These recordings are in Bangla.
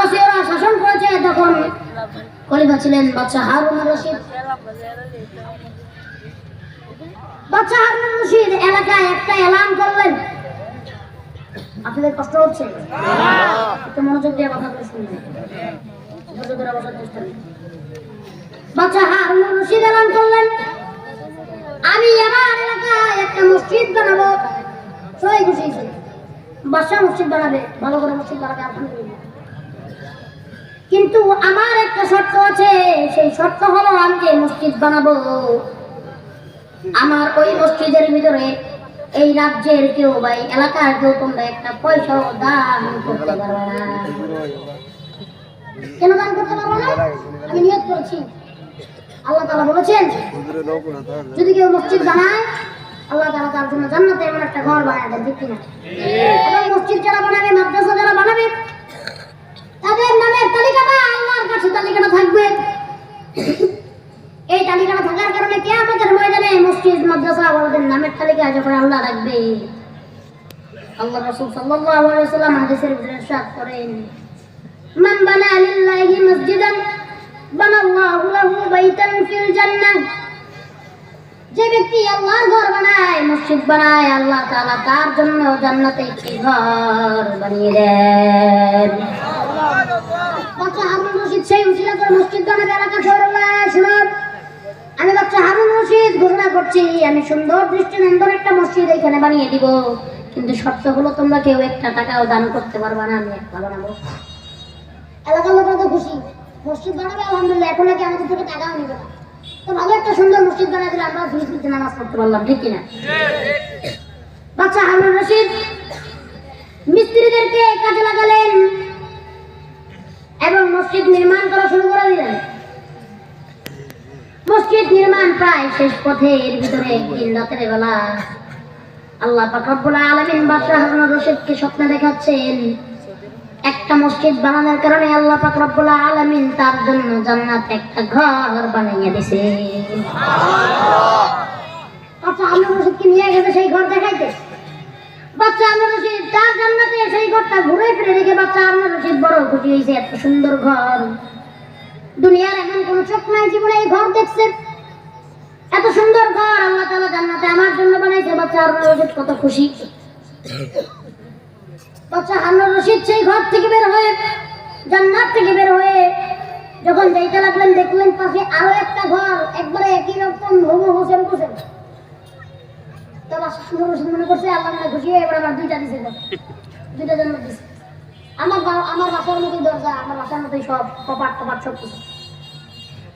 আব্বাসীয়রা শাসন করেছে, তখন খলিফা ছিলেন বাচ্চা হারুন রশিদ। বাচ্চা হারুন রশিদ এলাকায় একটা এলান করলেন। আপনাদের কষ্ট হচ্ছে? একটু মনোযোগ দিয়ে কথা বলে শুনবেন করলেন। আমি আমার এলাকায় একটা মসজিদ বানাবো। সবাই খুশি বানাবে। ভালো করে মসজিদ কিন্তু আমার একটা শর্ত আছে। সেই শর্ত হলো আমি যে মসজিদ বানাবো আমার ওই মসজিদের ভিতরে এই রাজ্যের কেউ বা এই এলাকার কেউ তোমরা একটা পয়সাও দান করতে পারবে না। কেন দান করতে পারব না? আমি নিয়োগ করেছি। আল্লাহ তালা বলেছেন যদি কেউ মসজিদ বানায় আল্লাহ তালা তার জন্য জান্নাতে এমন একটা ঘর বানায় দেন ঠিক কিনা? মসজিদ যারা বানাবে মাদ্রাসা যারা বানাবে তাদের নামের তালিকাটা আল্লাহর কাছে তালিকাটা থাকবে এই তালিকাটা থাকার কারণে কে আমাদের মসজিদ মাদ্রাসা ওদের নামের তালিকা যখন আল্লাহ রাখবে। আল্লাহ রাসূল সাল্লাল্লাহু আলাইহি ওয়াসাল্লাম হাদিসের ভিতরে ইরশাদ করেন। মান বানা লিল্লাহি মসজিদান বানাল্লাহু লাহু বাইতান ফিল জান্নাহ। যে ব্যক্তি আল্লাহর ঘর বানায় মসজিদ বানায় আল্লাহ তাআলা তার জন্য জান্নাতে একটি ঘর বানিয়ে দেন। বাচ্চা হারুন রশিদ সেই উসিলা করে মসজিদ বানাবে এলাকা শহরুল্লাহ শুনুন আমি বাচ্চা হারুন রশিদ ঘোষণা করছি, আমি সুন্দর দৃষ্টিনন্দন একটা মসজিদ এখানে বানিয়ে দিব। কিন্তু শর্ত হলো তোমরা কেউ একটা টাকাও দান করতে পারবা না, আমি একটা বানাবো। এলাকার লোকরা তো খুশি। মসজিদ বানাবে, আলহামদুলিল্লাহ, এখন নাকি আমাদের থেকে টাকাও নিবে তো ভালো একটা সুন্দর মসজিদ বানায় দিলে আমরা ফিরে ফিরতে নামাজ পড়তে পারলাম, ঠিক কিনা? বাচ্চা হারুন রশিদ, মিস্ত্রিদেরকে কাজে লাগালেন এবং মসজিদ নির্মাণ করা শুরু করে দিলেন। নির্মাণ প্রায় শেষ পথে এর ভিতরে একদিন রাতের বেলা আল্লাহ পাক রব্বুল আলামিন বাদশাহ রশিদকে স্বপ্নে দেখাচ্ছেন, একটা মসজিদ বানানোর কারণে আল্লাহ পাক রব্বুল আলামিন তার জন্য জান্নাত একটা ঘর বানিয়ে দিয়েছে আচ্ছা হারুন রশিদকে নিয়ে গেছে সেই ঘর দেখাইতে। বাচ্চা আল্লাহ রশিদ তার জান্নাতে সেই ঘরটা ঘুরে ফিরে দেখে বাচ্চা আল্লাহ রশিদ বড় খুশি হয়েছে, এত সুন্দর ঘর। দুনিয়ার এমন কোন চোখ নাই জীবনে এই ঘর দেখছে। এত সুন্দর ঘর আল্লাহ তাআলা জান্নাতে আমার জন্য বানাইছে, বাচ্চা আল্লাহ রশিদ, কত খুশি। বাচ্চা আল্লাহ রশিদ সেই ঘর থেকে বের হয়ে, জান্নাত থেকে বের হয়ে যখন যাইতে লাগলেন, দেখলেন পাশে আরও একটা ঘর, একবারে একই রকম হুবহু হোসেন হোসেন। আমার দুইটা দিছে বাসার মতোই দরজা, আমার বাসার মতোই সব কপাট টপাট সব কিছু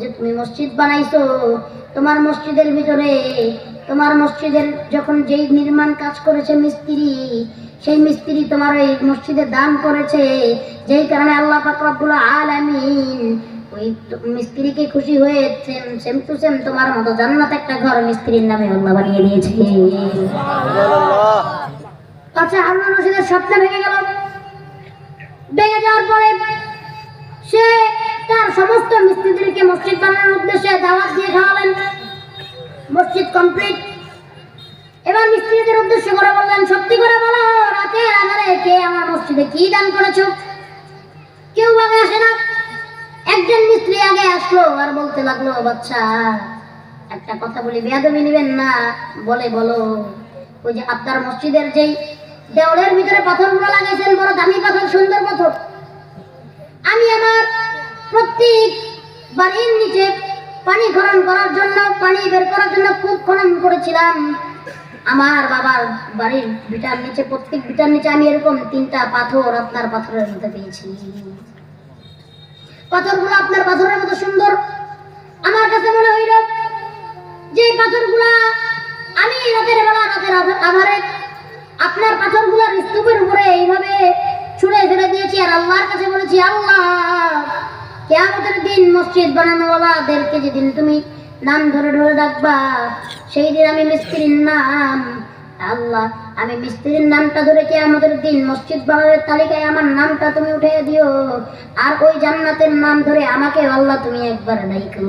যে তুমি মসজিদ বানাইছো, তোমার মসজিদের ভিতরে, তোমার মসজিদের যখন যেই নির্মাণ কাজ করেছে মিস্ত্রি, সেই মিস্ত্রি তোমার মসজিদে দান করেছে, যেই কারণে আল্লাহ ওই মিস্ত্রিকে খুশি হয়ে সেম টু সেম তোমার মতো জান্নাত একটা ঘর মিস্ত্রির নামে আল্লাহ বানিয়ে দিয়েছে। আচ্ছা হারুন রশিদের ভেঙে গেল। ভেঙে যাওয়ার পরে সে সমস্ত মিস্ত্রিদেরকে মসজিদ বানানোর উদ্দেশ্যে দাওয়াত দিয়ে খাওয়ালেন। মসজিদ কমপ্লিট এবার মিস্ত্রিদের উদ্দেশ্য করে বললেন, সত্যি করে বলো, রাতে আধারে কে আমার মসজিদে কি দান করেছ? কেউ আগে আসে না। একজন মিস্ত্রি আগে আসলো আর বলতে লাগল, বাচ্চা, একটা কথা বলি, বেয়াদবি নিবেন না। বলে, বলো, ওই যে আপনার মসজিদের যেই দেওয়ালের ভিতরে পাথরগুলো লাগাইছেন, বড় দামি পাথর, সুন্দর পাথর। আমি আমার প্রত্যেক বাড়ির নিচে পানি খনন করার জন্য, পানি বের করার জন্য কূপ খনন করেছিলাম। আমার বাবার বাড়ির ভিটার নিচে, প্রত্যেক ভিটার নিচে আমি এরকম তিনটা পাথর আপনার পাথরের মধ্যে পেয়েছি। পাথরগুলো আপনার পাথরের মতো সুন্দর। আমার কাছে মনে হইল যে পাথরগুলা আমি রাতের বেলা রাতের আধারে আপনার পাথরগুলার স্তূপের উপরে এইভাবে ছুঁড়ে ফেলে দিয়েছি আর আল্লাহর কাছে বলেছি, আল্লাহ কেয়ামতের দিন মসজিদ বানানোওয়ালাদেরকে যেদিন তুমি নাম ধরে ধরে ডাকবা, সেই দিন আমি মিস্ত্রির নাম। আল্লাহ, আমি মিস্ত্রির নামটা ধরে কে আমাদের দিন মসজিদ বানানোর তালিকায় আমার নামটা তুমি উঠে দিও। আর ওই জান্নাতের নাম ধরে আমাকে আল্লাহ তুমি একবার ডাইকো।